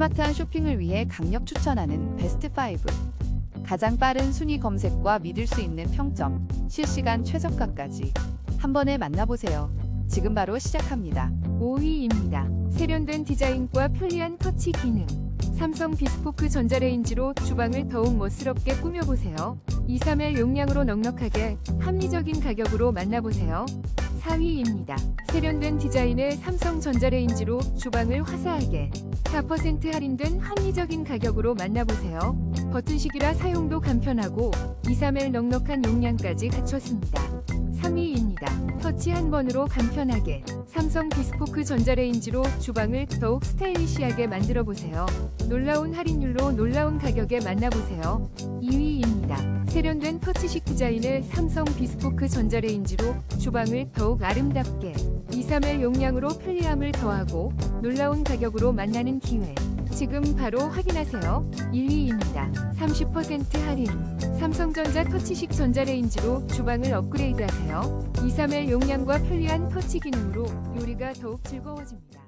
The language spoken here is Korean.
스마트한 쇼핑을 위해 강력 추천하는 베스트 5. 가장 빠른 순위 검색과 믿을 수 있는 평점, 실시간 최저가까지 한 번에 만나보세요. 지금 바로 시작합니다. 5위입니다. 세련된 디자인과 편리한 터치 기능. 삼성 비스포크 전자레인지로 주방을 더욱 멋스럽게 꾸며보세요. 2, 3일 용량으로 넉넉하게 합리적인 가격으로 만나보세요. 4위입니다. 세련된 디자인의 삼성 전자레인지로 주방을 화사하게 4% 할인된 합리적인 가격으로 만나보세요. 버튼식이라 사용도 간편하고 2, 3일 넉넉한 용량까지 갖췄습니다. 3위입니다. 터치 한 번으로 간편하게 삼성 비스포크 전자레인지로 주방을 더욱 스타일리시하게 만들어 보세요. 놀라운 할인율로 놀라운 가격에 만나보세요. 2위입니다. 세련된 터치식 디자인의 삼성 비스포크 전자레인지로 주방을 더욱 아름답게 2, 3일 용량으로 편리함을 더하고 놀라운 가격으로 만나는 기회. 지금 바로 확인하세요. 1위입니다. 30% 할인. 삼성전자 터치식 전자레인지로 주방을 업그레이드하세요. 2, 3일 용량과 편리한 터치 기능으로 요리가 더욱 즐거워집니다.